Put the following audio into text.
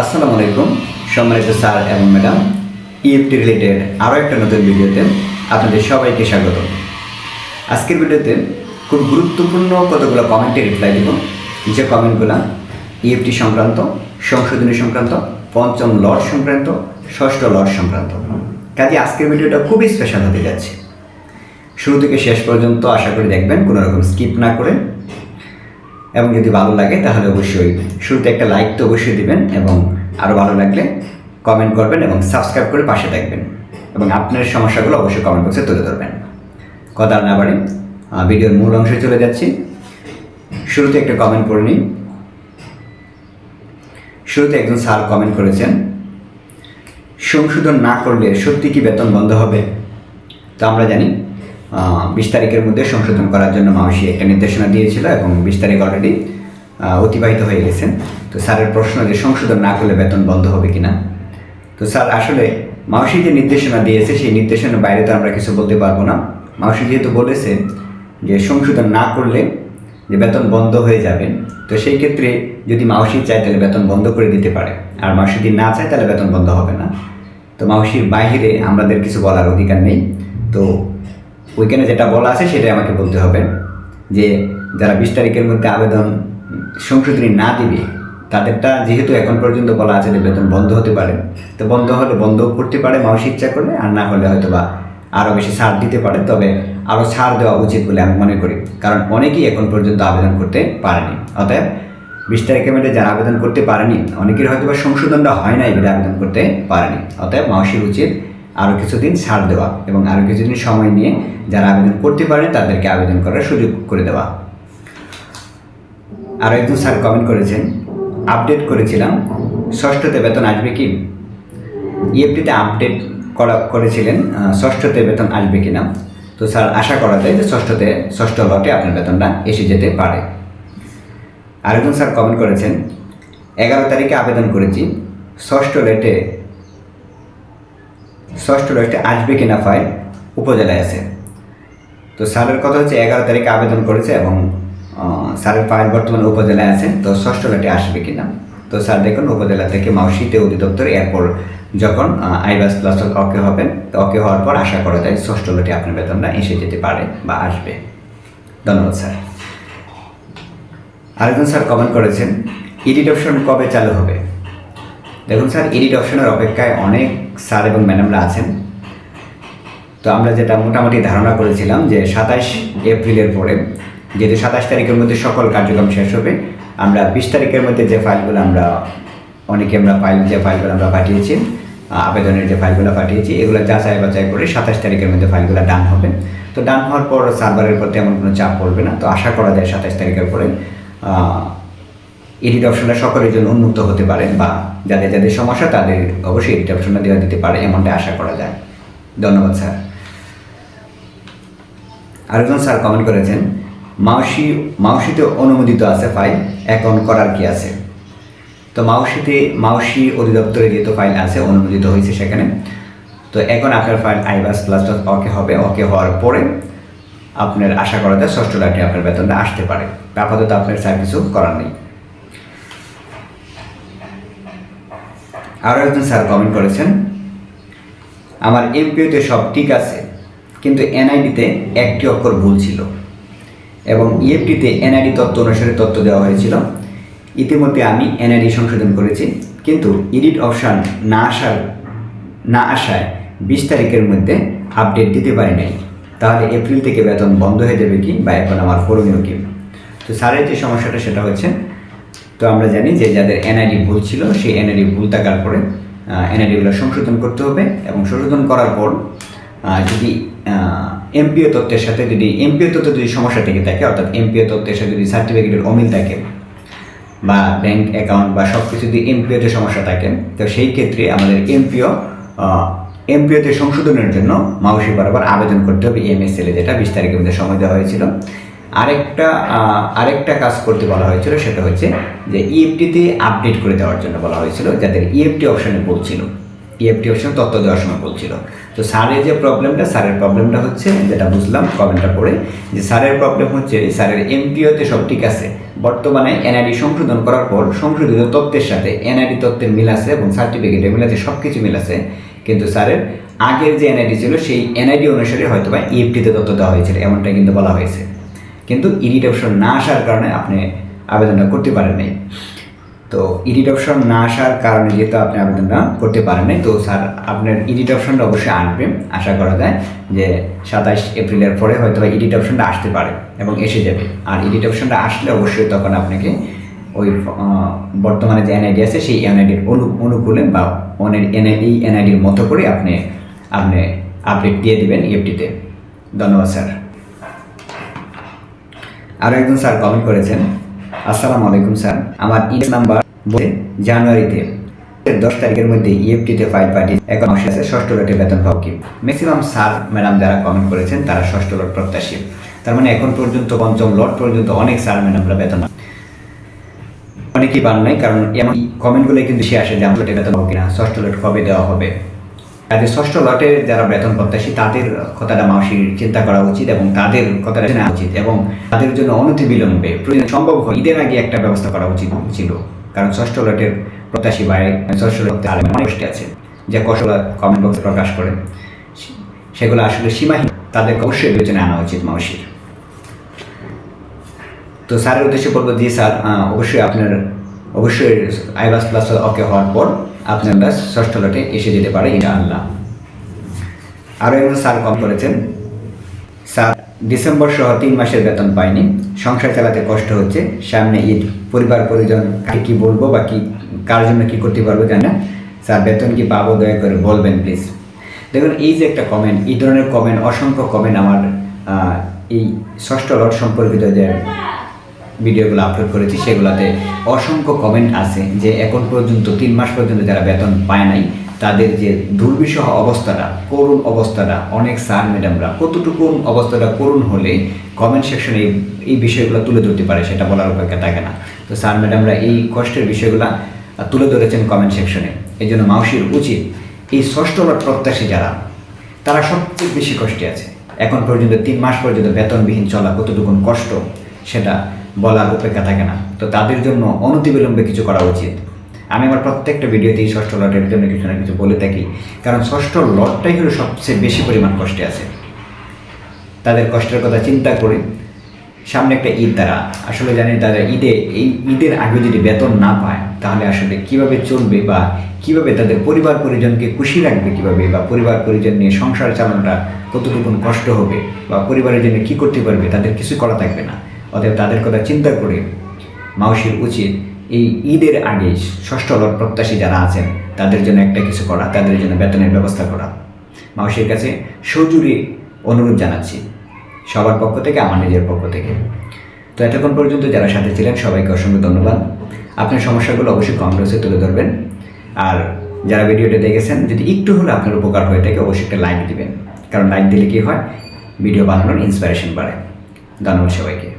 আসসালামু আলাইকুম, সম্মানিত স্যার এবং ম্যাডাম। ইএফটি রিলেটেড আরও একটা নতুন ভিডিওতে আপনাদের সবাইকে স্বাগত। আজকের ভিডিওতে খুব গুরুত্বপূর্ণ কতগুলো কমেন্টে রিপ্লাই দেব। যে কমেন্টগুলো ইএফটি সংক্রান্ত, সংশোধনী সংক্রান্ত, পঞ্চম লট সংক্রান্ত, ষষ্ঠ লট সংক্রান্ত। কাজে আজকের ভিডিওটা খুবই স্পেশাল হতে যাচ্ছে। শুরু থেকে শেষ পর্যন্ত আশা করি দেখবেন কোনো রকম স্কিপ না করে এবং যদি ভালো লাগে, তাহলে অবশ্যই শুরুতে একটা লাইক তো অবশ্যই দিবেন এবং আরও ভালো লাগলে কমেন্ট করবেন এবং সাবস্ক্রাইব করে পাশে থাকবেন এবং আপনার সমস্যাগুলো অবশ্যই কমেন্ট বক্সে তুলে ধরবেন। কথা না বাড়ি ভিডিওর মূল অংশে চলে যাচ্ছি। শুরুতে একটা কমেন্ট করে নিই। শুরুতে একজন স্যার কমেন্ট করেছেন, সংশোধন না করলে সত্যি কি বেতন বন্ধ হবে? তো আমরা জানি বিশ তারিখের মধ্যে সংশোধন করার জন্য মাউসি একটা নির্দেশনা দিয়েছিল এবং বিশ তারিখ অলরেডি অতিবাহিত হয়ে গেছেন। তো স্যারের প্রশ্ন যে সংশোধন না করলে বেতন বন্ধ হবে কিনা? তো স্যার, আসলে মাউসি যে নির্দেশনা দিয়েছে, সেই নির্দেশনার বাইরে তো আমরা কিছু বলতে পারব না। মাউসি যেহেতু বলেছে যে সংশোধন না করলে যে বেতন বন্ধ হয়ে যাবে, তো সেই ক্ষেত্রে যদি মাউসি চায় তাহলে বেতন বন্ধ করে দিতে পারে। আর মাউসি যদি না চায় তাহলে বেতন বন্ধ হবে না। তো মাউসির বাইরে আমাদের কিছু বলার অধিকার নেই। তো ওইখানে যেটা বলা আছে, সেটাই আমাকে বলতে হবে যে, যারা বিশ তারিখের মধ্যে আবেদন সংশোধনী না দিবে, তাদেরটা যেহেতু এখন পর্যন্ত বলা আছে যে বেতন বন্ধ হতে পারে, তো বন্ধ হলে বন্ধ করতে পারে মানুষ ইচ্ছা করলে, আর না হলে হয়তো বা আরও বেশি ছাড় দিতে পারে, তবে আরও ছাড় দেওয়া উচিত বলে আমি মনে করি, কারণ অনেকেই এখন পর্যন্ত আবেদন করতে পারেনি। অতএব বিশ তারিখের মধ্যে যারা আবেদন করতে পারেনি, অনেকের হয়তো বা সংশোধনটা হয় নাই বলে আবেদন করতে পারেনি। অতএব মাউসির উচিত আরও কিছুদিন ছাড় দেওয়া এবং আরও কিছুদিন সময় নিয়ে যারা আবেদন করতে পারে তাদেরকে আবেদন করার সুযোগ করে দেওয়া। আরও একজন স্যার কমেন্ট করেছেন আপডেট করেছিলাম। ষষ্ঠতে বেতন আসবে কি? ইএফটিতে আপডেট করা, করেছিলেন ষষ্ঠতে বেতন আসবে কি না তো স্যার আশা করা যায় যে ষষ্ঠতে, ষষ্ঠ লটে আপনার বেতনটা এসে যেতে পারে। আরেকজন স্যার কমেন্ট করেছেন, এগারো তারিখে আবেদন করেছি। ষষ্ঠ লেটে ষষ্ঠ লেটে আসবে কিনা ফাইল উপজেলায় আছে। তো স্যারের কথা হচ্ছে এগারো তারিখে আবেদন করেছে এবং স্যারের ফাইল বর্তমানে উপজেলায় আছে, তো ষষ্ঠ লেটে আসবে কিনা। তো স্যার দেখুন, উপজেলা থেকে মাউসিতে অধিদপ্তর এরপর যখন আইবাস প্লাস ওকে হবে তো হওয়ার পর আশা করা যায় ষষ্ঠ লেটে আপনার বেতনটা এসে যেতে পারে বা আসবে। ধন্যবাদ, স্যার। আরেকজন স্যার কমেন্ট করেছেন, এডিট অপশন কবে চালু হবে? দেখুন, স্যার, এডিট অপশনের অপেক্ষায় অনেক স্যার এবং ম্যাডামরা আছেন। তো আমরা যেটা মোটামুটি ধারণা করেছিলাম যে সাতাশ এপ্রিলের পরে, যেহেতু সাতাশ তারিখের মধ্যে সকল কার্যক্রম শেষ হবে, আমরা বিশ তারিখের মধ্যে যে ফাইলগুলো আমরা, অনেকে আমরা ফাইল, যে ফাইলগুলো আমরা পাঠিয়েছি আবেদনের যে ফাইলগুলো পাঠিয়েছি, এগুলো যাচাই বাছাই করে সাতাশ তারিখের মধ্যে ফাইলগুলো ডান হবে। তো ডান হওয়ার পর সার্ভারের প্রতি এমন কোনো চাপ পড়বে না। তো আশা করা যায় সাতাশ তারিখের পরে এডিট অপশনটা সকলের জন্য উন্মুক্ত হতে পারে বা যাদের যাদের সমস্যা তাদের অবশ্যই এডিট অপশনটা দেওয়া দিতে পারে, এমনটা আশা করা যায়। ধন্যবাদ, স্যার। আরেকজন স্যার কমেন্ট করেছেন, মাউসি, মাউসিতে অনুমোদিত আছে ফাইল এখন করার কি আছে? তো মাউসিতে, মাউসি অধিদপ্তরে যেহেতু ফাইল আছে, অনুমোদিত হয়েছে সেখানে। তো এখন আপনার ফাইল আইবাস প্লাস ওকে হবে ওকে হওয়ার পরে আপনার আশা করা যায় ষষ্ঠ লাটে আপনার বেতনটা আসতে পারে। আপাতত আপনার স্যার কিছু করার নেই। আরও একজন স্যার কমেন্ট করেছেন, আমার এমপিওতে সব ঠিক আছে, কিন্তু এনআইডিতে একটি অক্ষর ভুল ছিল এবং ইএফটিতে এনআইডি তত্ত্ব অনুসারে তত্ত্ব দেওয়া হয়েছিল। ইতিমধ্যে আমি এনআইডি সংশোধন করেছি, কিন্তু এডিট অপশান না আসার, না আসায় বিশ তারিখের মধ্যে আপডেট দিতে পারি নাই। তাহলে এপ্রিল থেকে বেতন বন্ধ হয়ে যাবে কি বা এখন আমার করণীয় কি? তো স্যারের যে সমস্যাটা সেটা হচ্ছে তো আমরা জানি যে যাদের এনআইডি ভুল ছিল, সেই এনআইডি ভুল থাকার পরে এনআইডিগুলো সংশোধন করতে হবে এবং সংশোধন করার পর যদি এমপিও তথ্যের সাথে যদি এমপিও তথ্য যদি সমস্যা থেকে থাকে, অর্থাৎ এমপিও তথ্যের সাথে যদি সার্টিফিকেটের অমিল থাকে বা ব্যাংক অ্যাকাউন্ট বা সব কিছু যদি এমপিওতে সমস্যা থাকে, তো সেই ক্ষেত্রে আমাদের এমপিও এমপিওতে সংশোধনের জন্য মাউসি বরাবর আবেদন করতে হবে ইএমএসএলে যেটা বিশ তারিখের মধ্যে সময় দেওয়া হয়েছিল। আরেকটা আরেকটা কাজ করতে বলা হয়েছিল, সেটা হচ্ছে যে ইএফটিতে আপডেট করে দেওয়ার জন্য বলা হয়েছিল, যাদের ইএফটি অপশানে বলছিল ইএফটি অপশন তথ্য দেওয়ার সময় বলছিল তো স্যারের যে প্রবলেমটা স্যারের প্রবলেমটা হচ্ছে, যেটা বুঝলাম কমেন্টটা পড়ে, যে স্যারের প্রবলেম হচ্ছে স্যারের এমপিওতে সব ঠিক আছে। বর্তমানে এনআইডি সংশোধন করার পর, সংশোধিত তত্ত্বের সাথে এনআইডি তত্ত্বের মিল আছে এবং সার্টিফিকেটের মিল আছে সব কিছু মিল আছে। কিন্তু স্যারের আগের যে এনআইডি ছিল, সেই এনআইডি অনুসারে হয়তো বা ইএফটিতে তথ্য দেওয়া হয়েছিল এমনটা কিন্তু বলা হয়েছে। কিন্তু ইডিট অপশন না আসার কারণে আপনি আবেদনটা করতে পারেন নাই তো ইডিট অপশন না আসার কারণে যেহেতু আপনি আবেদনটা করতে পারেন নাই তো স্যার, আপনার ইডিট অপশনটা অবশ্যই আসবে। আশা করা যায় যে সাতাইশ এপ্রিলের পরে হয়তো ইডিট অপশনটা আসতে পারে এবং এসে যাবে। আর ইডিট অপশনটা আসলে অবশ্যই তখন আপনাকে ওই বর্তমানে যে এনআইডি আছে, সেই এনআইডির অনু, অনুকূলে বা অনের এনআইডি এনআইডির মতো করে আপনি আপনি আপডেট দিয়ে দিবেন ইএফটিতে ধন্যবাদ, স্যার। আরও একজন স্যার কমেন্ট করেছেন। আসসালামু আলাইকুম, স্যার। আমার ইমেল নাম্বার বলে জানুয়ারিতে, দশ তারিখের মধ্যে ইএফটিতে ফাইল পাঠিয়ে এখন মাসে আছে, ষষ্ঠ লটে বেতন পাও কি? ম্যাক্সিমাম স্যার ম্যাডাম যারা কমেন্ট করেছেন, তারা ষষ্ঠ লট প্রত্যাশী। তার মানে এখন পর্যন্ত, পঞ্চম লট পর্যন্ত অনেক স্যার ম্যাডামরা বেতন। অনেকেই পান নাই, কারণ এমন কমেন্টগুলো কিন্তু সে আসে যে, আমার লটে বেতন পাবো কিনা, ষষ্ঠ লট কবে দেওয়া হবে? কাজে ষষ্ঠ লটের যারা বেতন প্রত্যাশী, তাদের কথাটা মাসির চিন্তা করা উচিত এবং তাদের কথাটা নেওয়া উচিত এবং তাদের জন্য অনতি বিলম্বে প্রয়োজন সম্ভব হয়। ঈদের আগে একটা ব্যবস্থা করা উচিত ছিল। কারণ ষষ্ঠ লটের প্রত্যাশী বা ষষ্ঠ লটে আলেম অনেক আছে। যে কষলা কমেন্ট বক্সে প্রকাশ করে সেগুলো আসলে সীমাহীন। তাদেরকে অবশ্যই বিবেচনায় আনা উচিত মাসির। তো স্যারের উদ্দেশ্যে বলব যে স্যার অবশ্যই আপনার, অবশ্যই আইবাস প্লাস ওকে হওয়ার পর আপনার ব্যাস ষষ্ঠ লটে এসে যেতে পারে এটা আল্লাহ আরও একজন স্যার কম করেছেন। স্যার, ডিসেম্বর সহ তিন মাসের বেতন পাইনি সংসার চালাতে কষ্ট হচ্ছে। সামনে ঈদ, পরিবার, পরিজন কি বলব বা কি, কার জন্য কি করতে পারব জানি না। স্যার, বেতন কি পাবো দয়া করে বলবেন, প্লিজ। দেখুন, এই যে একটা কমেন্ট এই ধরনের কমেন্ট অসংখ্য কমেন্ট আমার এই ষষ্ঠ লট সম্পর্কিত যে ভিডিওগুলো আপলোড করেছি, সেগুলোতে অসংখ্য কমেন্ট আছে যে এখন পর্যন্ত, তিন মাস পর্যন্ত যারা বেতন পায় নাই, তাদের যে দুর্বিষহ অবস্থাটা, করুণ অবস্থাটা, অনেক স্যার ম্যাডামরা কতটুকু অবস্থাটা করুণ হলে কমেন্ট সেকশনে এই বিষয়গুলো তুলে ধরতে পারে, সেটা বলার অপেক্ষা থাকে না। তো স্যার ম্যাডামরা এই কষ্টের বিষয়গুলো তুলে ধরেছেন কমেন্ট সেকশনে এই জন্য মাউসির উচিত এই ষষ্ঠ লট প্রত্যাশী যারা, তারা সবচেয়ে বেশি কষ্টে আছে। এখন পর্যন্ত তিন মাস পর্যন্ত বেতনবিহীন চলা কতটুকু কষ্ট, সেটা বলার অপেক্ষা থাকে না। তো তাদের জন্য অনতিবিলম্বে কিছু করা উচিত। আমি আমার প্রত্যেকটা ভিডিওতে এই ষষ্ঠ লটের জন্য কিছু না কিছু বলে থাকি। কারণ ষষ্ঠ লটটাই হলো সবচেয়ে বেশি পরিমাণ কষ্টে আছে। তাদের কষ্টের কথা চিন্তা করে সামনে একটা ঈদ তারা। আসলে জানি তারা ঈদে, এই ঈদের আগে যদি বেতন না পায়, তাহলে আসলে কীভাবে চলবে বা কীভাবে তাদের পরিবার পরিজনকে খুশি রাখবে কীভাবে বা পরিবার পরিজন নিয়ে সংসার চালানোটা কতটুকু কষ্ট হবে বা পরিবারের জন্য কি করতে পারবে, তাদের কিছু করা থাকবে না। অতএব তাদের কথা চিন্তা করে মাউসির উচিত এই ঈদের আগে ষষ্ঠ লট প্রত্যাশী যারা আছেন, তাদের জন্য একটা কিছু করা, তাদের জন্য বেতনের ব্যবস্থা করা। মাউসির কাছে সজুরি অনুরোধ জানাচ্ছি, সবার পক্ষ থেকে, আমার নিজের পক্ষ থেকে। তো এতক্ষণ পর্যন্ত যারা সাথে ছিলেন, সবাইকে অসংখ্য ধন্যবাদ। আপনার সমস্যাগুলো অবশ্যই কংগ্রেসে তুলে ধরবেন। আর যারা ভিডিওটা দেখেছেন, যদি একটু হলে আপনার উপকার হয়ে থাকে, অবশ্যই একটা লাইক দিবেন। কারণ লাইক দিলে কি হয়? ভিডিও বানানোর ইন্সপিরেশন বাড়ে। ধন্যবাদ সবাইকে।